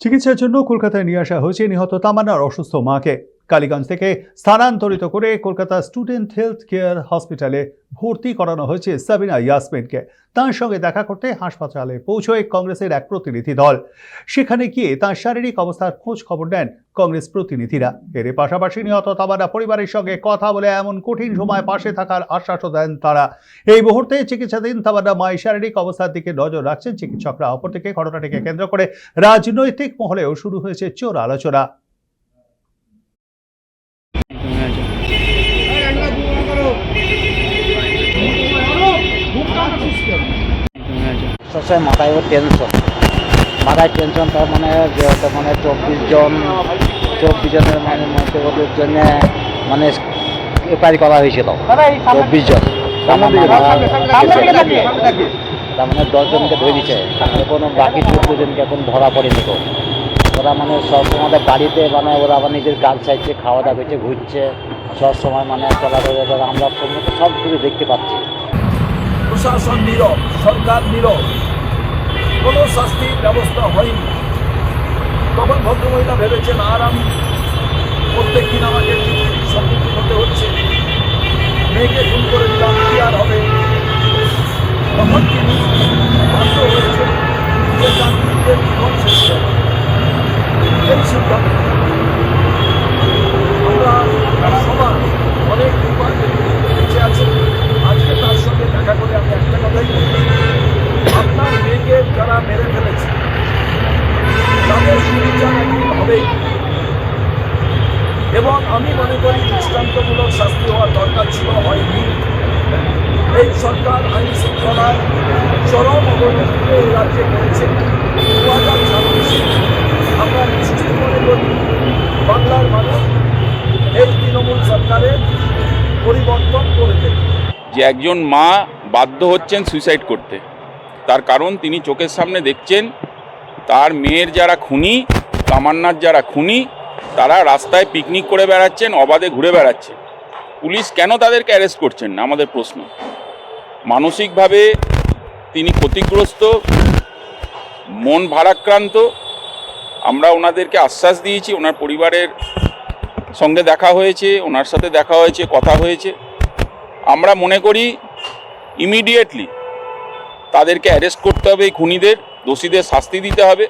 চিকিৎসার জন্য কলকাতায় নিয়ে আসা হয়েছে নিহত তামান্নার অসুস্থ মাকে। কালীগঞ্জ থেকে স্থানান্তরিত করে কলকাতা স্টুডেন্ট হেলথ কেয়ার হসপিটালে ভর্তি করানো হয়েছে সাবিনা ইয়াসমিনকে। তার সঙ্গে দেখা করতে হাসপাতালে পৌঁছয় কংগ্রেসের এক প্রতিনিধি দল। সেখানে গিয়ে তার শারীরিক অবস্থার খোঁজ খবর নেন কংগ্রেস প্রতিনিধিরা। এর পাশাপাশি নিহত তামান্না পরিবারের সঙ্গে কথা বলে এমন কঠিন সময় পাশে থাকার আশ্বাসও দেন তারা। এই মুহূর্তে চিকিৎসাধীন তামান্না মায়ের শারীরিক অবস্থার দিকে নজর রাখছেন চিকিৎসকরা। অপরদিকে ঘটনাটিকে কেন্দ্র করে রাজনৈতিক মহলেও শুরু হয়েছে চোর আলোচনা। সবসময় মাথায় ওর টেনশন মাথায় টেনশন তার মানে মানে চব্বিশ জন চব্বিশ জনের মানে ওদের জন্য মানে এপারি করা হয়েছিল। চব্বিশ জন। তার মানে মানে দশজনকে ধরে দিচ্ছে কোনো বাকি চোদ্দ জনকে এখন ধরা পড়েনি তো। ওরা মানে সব সময় বাড়িতে মানে ওরা আবার নিজের গান চাইছে খাওয়া দাওয়া করছে ঘুরছে। সব সময় মানে চলাচল করে আমরা সব কিছু দেখতে পাচ্ছি। প্রশাসন নীরব, সরকার নীরব। কোনো শাস্তির ব্যবস্থা হয়নি। তখন ভদ্রমহিলা ভেবেছেন, আর আমি প্রত্যেক দিন আমাকে সম্মুখীন হতে হচ্ছে। মেয়েকে খুন করে দিলাম, কি আর হবে? তখন তিনি বাধ্য হয়েছেন যে তার নিজের জীবন শেষ করে এই সিদ্ধান্ত আমরা সবার অনেক উপায় বেঁচে আছে আজকে তার সঙ্গে দেখা করে আমি একটা কথাই বলি আপনার মেয়েকে যারা মেরে ফেলেছে। তাদের সুবিচার একদিন হবেই। এবং আমি মনে করি দৃষ্টান্তমূলক শাস্তি হওয়ার দরকার ছিল, হয়নি। এই সরকার আইন শৃঙ্খলার চরম অবনতি এই রাজ্যে করেছে দু হাজার ছাব্বিশে আমরা নিশ্চিত মনে করি বাংলার মানুষ এই তৃণমূল সরকারের পরিবর্তন করে দেবে। যে একজন মা বাধ্য হচ্ছেন সুইসাইড করতে। তার কারণ তিনি চোখের সামনে দেখছেন, তার মেয়ের যারা খুনি, তামান্নার যারা খুনি, তারা রাস্তায় পিকনিক করে বেড়াচ্ছেন, অবাধে ঘুরে বেড়াচ্ছে পুলিশ কেন তাদেরকে অ্যারেস্ট করছেন না? আমাদের প্রশ্ন। মানসিকভাবে তিনি ক্ষতিগ্রস্ত, মন ভারাক্রান্ত। আমরা ওনাদেরকে আশ্বাস দিয়েছি, ওনার পরিবারের সঙ্গে দেখা হয়েছে, ওনার সাথে দেখা হয়েছে, কথা হয়েছে। আমরা মনে করি ইমিডিয়েটলি তাদেরকে অ্যারেস্ট করতে হবে এই খুনিদের দোষীদের শাস্তি দিতে হবে।